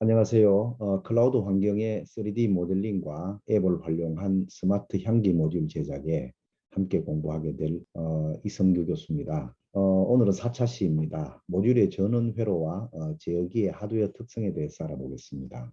안녕하세요. 어, 클라우드 환경의 3D 모델링과 앱을 활용한 스마트 향기 모듈 제작에 함께 공부하게 될 어, 이성규 교수입니다. 어, 오늘은 4차 시입니다. 모듈의 전원 회로와 어, 제어기의 하드웨어 특성에 대해서 알아보겠습니다.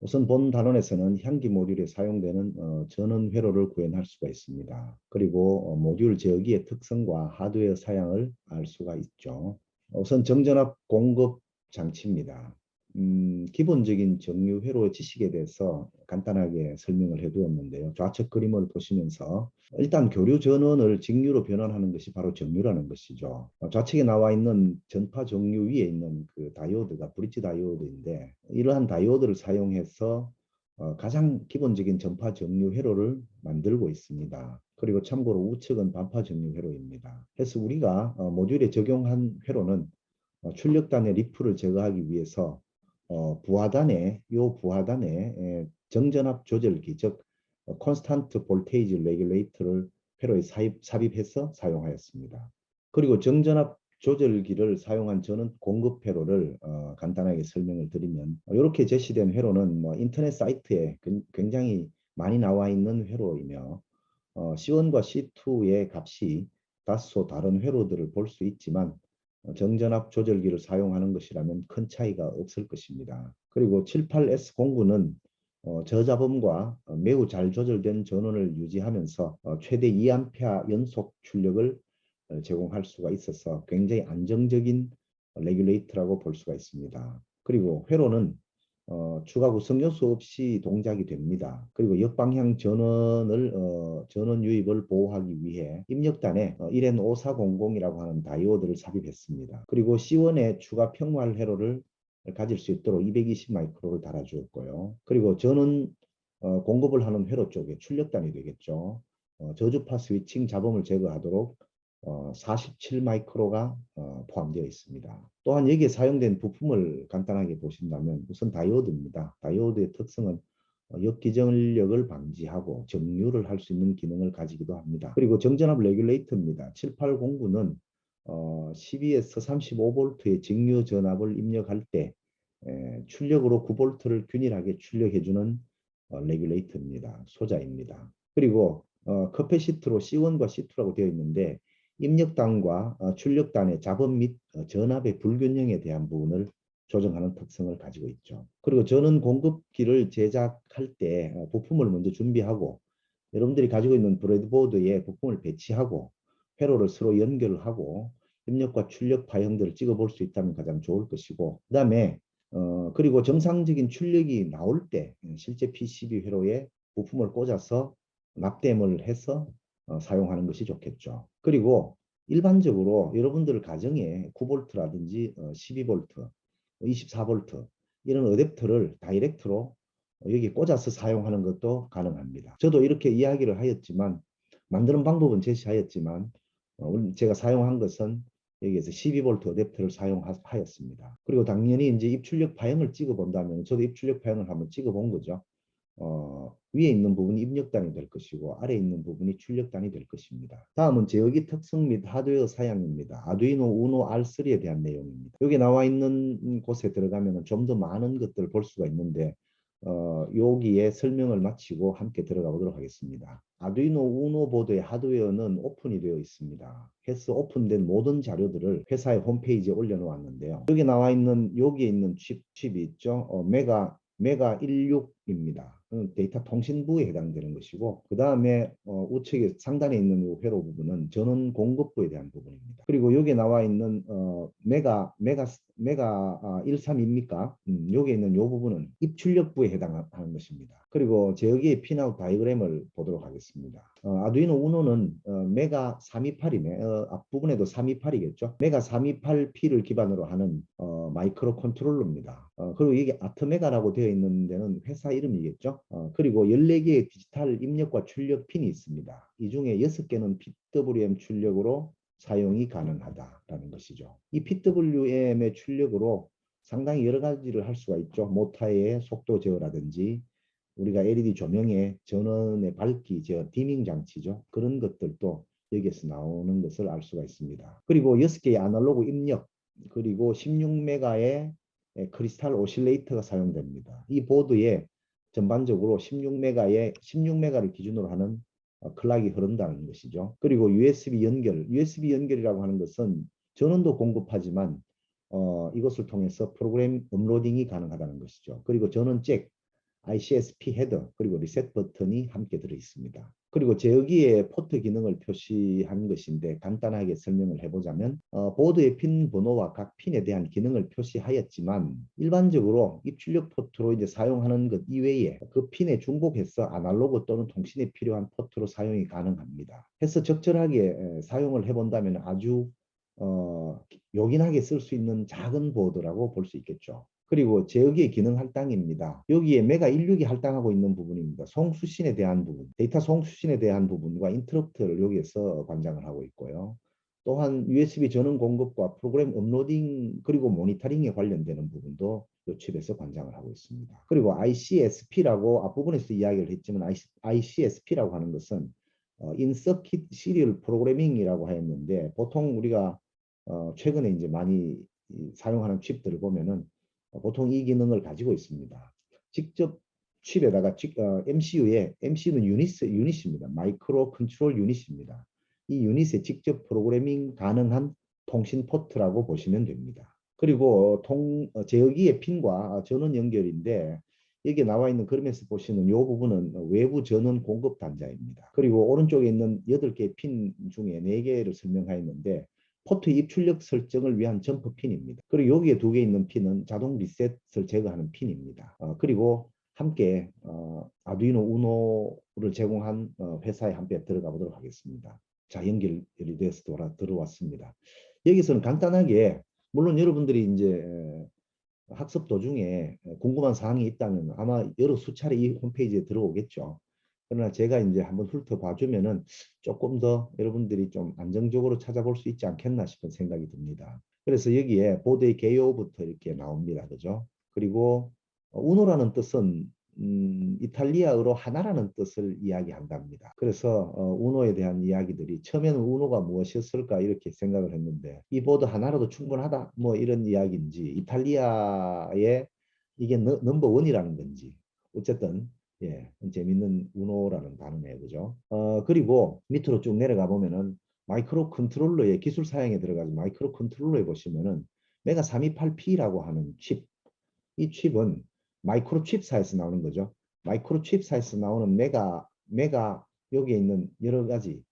우선 본 단원에서는 향기 모듈에 사용되는 어, 전원 회로를 구현할 수가 있습니다. 그리고 어, 모듈 제어기의 특성과 하드웨어 사양을 알 수가 있죠. 우선 정전압 공급 장치입니다. 음, 기본적인 정유 회로 지식에 대해서 간단하게 설명을 해두었는데요. 좌측 그림을 보시면서 일단 교류 전원을 직류로 변환하는 것이 바로 정유라는 것이죠. 좌측에 나와 있는 전파 정유 위에 있는 그 다이오드가 브릿지 다이오드인데 이러한 다이오드를 사용해서 어, 가장 기본적인 전파 정유 회로를 만들고 있습니다. 그리고 참고로 우측은 반파 정유 회로입니다. 그래서 우리가 어, 모듈에 적용한 회로는 어, 출력단의 리프를 제거하기 위해서 어, 부하단에 요 부하단에 에, 정전압 조절기 즉 콘스탄트 볼테이지 레귤레이터를 회로에 사입, 삽입해서 사용하였습니다. 그리고 정전압 조절기를 사용한 저는 공급 회로를 어, 간단하게 설명을 드리면 이렇게 제시된 회로는 뭐 인터넷 사이트에 굉장히 많이 나와 있는 회로이며 어, C1과 C2의 값이 다소 다른 회로들을 볼 수 있지만 정전압 조절기를 사용하는 것이라면 큰 차이가 없을 것입니다. 그리고 78S09는 어, 저자범과 어, 매우 잘 조절된 전원을 유지하면서 어, 최대 2A 연속 출력을 어, 제공할 수가 있어서 굉장히 안정적인 레귤레이터라고 볼 수가 있습니다. 그리고 회로는 어, 추가 구성 요소 없이 동작이 됩니다. 그리고 역방향 전원을 어, 전원 유입을 보호하기 위해 입력단에 어, 1N5400이라고 하는 다이오드를 삽입했습니다. 그리고 C1에 추가 평활 회로를 가질 수 있도록 220 마이크로를 달아주었고요. 그리고 전원 어, 공급을 하는 회로 쪽에 출력단이 되겠죠. 어, 저주파 스위칭 잡음을 제거하도록 어, 47 마이크로가 어, 포함되어 있습니다. 또한 여기에 사용된 부품을 간단하게 보신다면 우선 다이오드입니다. 다이오드의 특성은 어, 역기전력을 방지하고 정류를 할 수 있는 기능을 가지기도 합니다. 그리고 정전압 레귤레이터입니다. 7809는 어, 12에서 35V의 정류 전압을 입력할 때 에, 출력으로 9V를 균일하게 출력해주는 어, 레귤레이터입니다. 소자입니다. 그리고 어, 커패시트로 C1과 C2라고 되어 있는데 입력단과 어, 출력단의 잡음 및 어, 전압의 불균형에 대한 부분을 조정하는 특성을 가지고 있죠. 그리고 전원 공급기를 제작할 때 어, 부품을 먼저 준비하고 여러분들이 가지고 있는 브레드보드에 부품을 배치하고 회로를 서로 연결을 하고 입력과 출력 파형들을 찍어 볼 수 있다면 가장 좋을 것이고 그 다음에 어, 그리고 정상적인 출력이 나올 때 실제 PCB 회로에 부품을 꽂아서 납땜을 해서 어, 사용하는 것이 좋겠죠. 그리고 일반적으로 여러분들 가정에 9V라든지 어, 12V, 24V 이런 어댑터를 다이렉트로 여기 꽂아서 사용하는 것도 가능합니다. 저도 이렇게 이야기를 하였지만 만드는 방법은 제시하였지만 어, 제가 사용한 것은 여기에서 12V 어댑터를 사용하였습니다. 그리고 당연히 이제 입출력 파형을 찍어 본다면 저도 입출력 파형을 한번 찍어 본 거죠. 어, 위에 있는 부분이 입력단이 될 것이고 아래에 있는 부분이 출력단이 될 것입니다. 다음은 제어기 특성 및 하드웨어 사양입니다. 아두이노 우노 R3에 대한 내용입니다. 여기 나와 있는 곳에 들어가면 좀 더 많은 것들을 볼 수가 있는데 어, 여기에 설명을 마치고 함께 들어가 보도록 하겠습니다. 아두이노 우노 보드의 하드웨어는 오픈이 되어 있습니다. 해서 오픈된 모든 자료들을 회사의 홈페이지에 올려놓았는데요. 여기 나와 있는 여기에 있는 칩, 칩이 있죠. 어, 메가 메가 16 입니다. 데이터 통신부에 해당되는 것이고 그 다음에 어, 우측에 상단에 있는 이 회로 부분은 전원 공급부에 대한 부분입니다. 그리고 여기에 나와 있는 어, 메가 메가 메가 아, 13입니까? 음, 여기에 있는 이 부분은 입출력부에 해당하는 것입니다. 그리고 제 여기의 핀아웃 다이그램을 보도록 하겠습니다. 어, 아두이노 우노는 어, 메가 328이네. 어, 앞부분에도 328이겠죠. 메가 328P를 기반으로 하는 어, 마이크로 컨트롤러입니다. 어, 그리고 이게 아트메가라고 되어 있는 데는 회사 이름이겠죠. 어, 그리고 14개의 디지털 입력과 출력 핀이 있습니다. 이 중에 6개는 PWM 출력으로 사용이 가능하다라는 것이죠. 이 PWM의 출력으로 상당히 여러 가지를 할 수가 있죠. 모타의 속도 제어라든지 우리가 LED 조명의 전원의 밝기 제어 디밍 장치죠. 그런 것들도 여기에서 나오는 것을 알 수가 있습니다. 그리고 6개의 아날로그 입력 그리고 16메가의 예, 크리스탈 오실레이터가 사용됩니다. 이 보드에 전반적으로 16메가의 16메가를 기준으로 하는 어, 클락이 흐른다는 것이죠. 그리고 USB 연결, USB 연결이라고 하는 것은 전원도 공급하지만 어, 이것을 통해서 프로그램 업로딩이 가능하다는 것이죠. 그리고 전원 잭, ICSP 헤더, 그리고 리셋 버튼이 함께 들어 있습니다. 그리고 제어기에 포트 기능을 표시한 것인데 간단하게 설명을 해보자면 어, 보드의 핀 번호와 각 핀에 대한 기능을 표시하였지만 일반적으로 입출력 포트로 이제 사용하는 것 이외에 그 핀에 중복해서 아날로그 또는 통신에 필요한 포트로 사용이 가능합니다. 해서 적절하게 에, 사용을 해본다면 아주 어, 요긴하게 쓸 수 있는 작은 보드라고 볼 수 있겠죠. 그리고 제어기의 기능 할당입니다. 여기에 메가 16이 할당하고 있는 부분입니다. 송수신에 대한 부분, 데이터 송수신에 대한 부분과 인터럽트를 여기에서 관장을 하고 있고요. 또한 USB 전원 공급과 프로그램 업로딩 그리고 모니터링에 관련되는 부분도 이 칩에서 관장을 하고 있습니다. 그리고 ICSP라고 앞부분에서 이야기를 했지만 ICSP라고 하는 것은 어, 인서킷 시리얼 프로그래밍이라고 하였는데 보통 우리가 어, 최근에 이제 많이 사용하는 칩들을 보면은 보통 이 기능을 가지고 있습니다. 직접 칩에다가 어, MCU에 MCU는 유닛 유닛입니다. 마이크로 컨트롤 유닛입니다. 이 유닛에 직접 프로그래밍 가능한 통신 포트라고 보시면 됩니다. 그리고 통 어, 제어기의 핀과 전원 연결인데 여기 나와 있는 그림에서 보시는 이 부분은 외부 전원 공급 단자입니다. 그리고 오른쪽에 있는 8개의 핀 중에 4개를 설명하였는데 포트 입출력 설정을 위한 점프 핀입니다. 그리고 여기에 두 개 있는 핀은 자동 리셋을 제거하는 핀입니다. 어, 그리고 함께 어, 아두이노 우노를 제공한 어, 회사에 함께 들어가 보도록 하겠습니다. 자 연결이 돼서 돌아 들어왔습니다. 여기서는 간단하게 물론 여러분들이 이제 학습 도중에 궁금한 사항이 있다면 아마 여러 수차례 이 홈페이지에 들어오겠죠. 그러나 제가 이제 한번 훑어봐 주면은 조금 더 여러분들이 좀 안정적으로 찾아볼 수 있지 않겠나 싶은 생각이 듭니다. 그래서 여기에 보드의 개요부터 이렇게 나옵니다. 그죠? 그리고 우노라는 뜻은 음, 이탈리아어로 하나라는 뜻을 이야기한답니다. 그래서 어, 우노에 대한 이야기들이 처음에는 우노가 무엇이었을까 이렇게 생각을 했는데 이 보드 하나라도 충분하다 뭐 이런 이야기인지 이탈리아의 이게 너, 넘버 원이라는 건지 어쨌든 예, 재밌는 우노라는 단어네요. 그죠? 어, 그리고 밑으로 쭉 내려가 보면은 마이크로 컨트롤러의 기술 사양에 들어가서 마이크로 컨트롤러에 보시면은 메가 328P라고 하는 칩. 이 칩은 마이크로 칩사에서 나오는 거죠. 마이크로 칩사에서 나오는 메가 메가 여기에 있는 여러 가지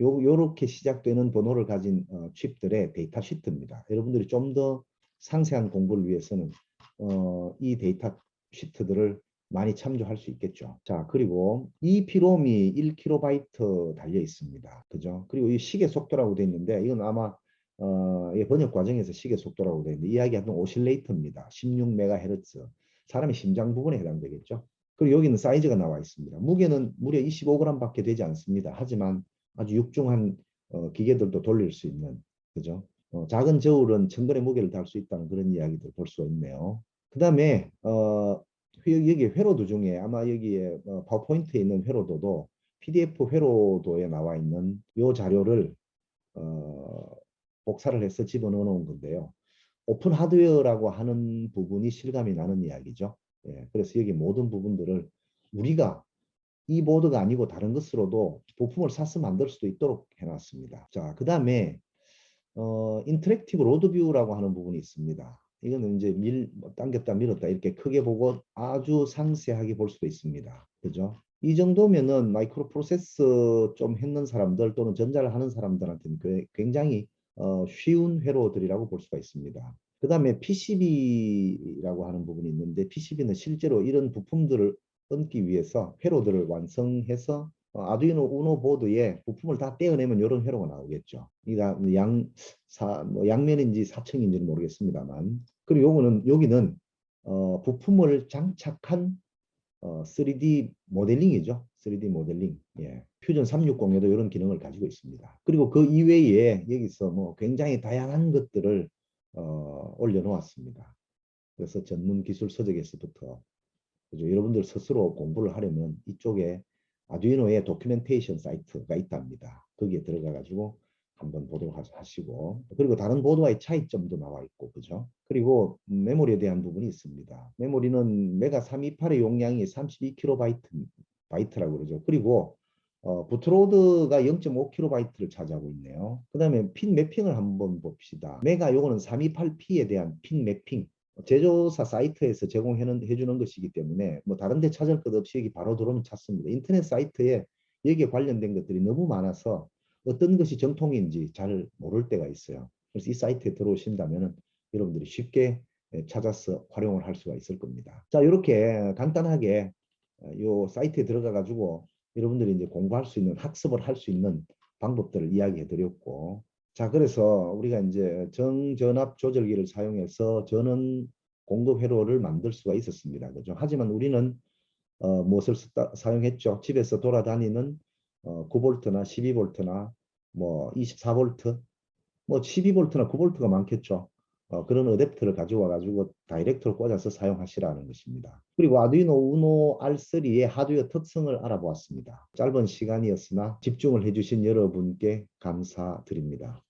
요 요렇게 시작되는 번호를 가진 어, 칩들의 데이터 시트입니다. 여러분들이 좀 더 상세한 공부를 위해서는 어, 이 데이터 시트들을 많이 참조할 수 있겠죠. 자, 그리고 이 피롬이 1KB 달려 있습니다. 그죠? 그리고 이 시계 속도라고 되어 있는데 이건 아마 어, 번역 과정에서 시계 속도라고 되어 있는데 이야기하던 오실레이터입니다. 16MHz. 사람의 심장 부분에 해당되겠죠. 그리고 여기는 사이즈가 나와 있습니다. 무게는 무려 25g 밖에 되지 않습니다. 하지만 아주 육중한 어, 기계들도 돌릴 수 있는 그죠? 어, 작은 저울은 천근의 무게를 달 수 있다는 그런 이야기들 볼수 있네요. 그 다음에 어, 여기 회로도 중에 아마 여기에 어, 파워포인트에 있는 회로도도 PDF 회로도에 나와 있는 이 자료를 어, 복사를 해서 집어넣어 놓은 건데요. 오픈 하드웨어라고 하는 부분이 실감이 나는 이야기죠. 예, 그래서 여기 모든 부분들을 우리가 이 보드가 아니고 다른 것으로도 부품을 사서 만들 수도 있도록 해놨습니다. 자, 그 다음에 어, 인터랙티브 로드뷰라고 하는 부분이 있습니다. 이거는 이제 밀, 뭐 당겼다 밀었다 이렇게 크게 보고 아주 상세하게 볼 수도 있습니다. 그죠? 이 정도면은 마이크로 프로세스 좀 했는 사람들 또는 전자를 하는 사람들한테는 굉장히 어, 쉬운 회로들이라고 볼 수가 있습니다. 그 다음에 PCB라고 하는 부분이 있는데 PCB는 실제로 이런 부품들을 얹기 위해서 회로들을 완성해서 어, 아두이노 우노 보드에 부품을 다 떼어내면 이런 회로가 나오겠죠. 이가 양, 사, 뭐 양면인지 사층인지는 모르겠습니다만. 그리고 요거는, 여기는, 어, 부품을 장착한, 어, 3D 모델링이죠. 3D 모델링. 예. 퓨전 360에도 이런 기능을 가지고 있습니다. 그리고 그 이외에 여기서 뭐 굉장히 다양한 것들을, 어, 올려놓았습니다. 그래서 전문 기술 서적에서부터, 그죠. 여러분들 스스로 공부를 하려면 이쪽에 아두이노의 도큐멘테이션 사이트가 있답니다. 거기에 들어가 가지고 한번 보도록 하- 하시고 그리고 다른 보드와의 차이점도 나와 있고 그죠? 그리고 음, 메모리에 대한 부분이 있습니다. 메모리는 메가 328의 용량이 32KB 바이트라고 그러죠. 그리고 어, 부트로드가 0.5kB를 차지하고 있네요. 그 다음에 핀 매핑을 한번 봅시다. 메가 요거는 328P에 대한 핀 매핑. 제조사 사이트에서 제공해 주는 것이기 때문에 뭐 다른 데 찾을 것 없이 여기 바로 들어오면 찾습니다. 인터넷 사이트에 여기에 관련된 것들이 너무 많아서 어떤 것이 정통인지 잘 모를 때가 있어요. 그래서 이 사이트에 들어오신다면 여러분들이 쉽게 예, 찾아서 활용을 할 수가 있을 겁니다. 자, 이렇게 간단하게 어, 요 사이트에 들어가 가지고 여러분들이 이제 공부할 수 있는 학습을 할 수 있는 방법들을 이야기해 드렸고 자 그래서 우리가 이제 정전압 조절기를 사용해서 전원 공급 회로를 만들 수가 있었습니다. 그죠? 하지만 우리는 어, 무엇을 쓰다, 사용했죠? 집에서 돌아다니는 어, 9볼트나 12볼트나 뭐 24볼트 뭐 12볼트나 9볼트가 많겠죠. 어, 그런 어댑터를 가지고 다이렉트로 꽂아서 사용하시라는 것입니다. 그리고 아두이노 우노 R3의 하드웨어 특성을 알아보았습니다. 짧은 시간이었으나 집중을 해주신 여러분께 감사드립니다.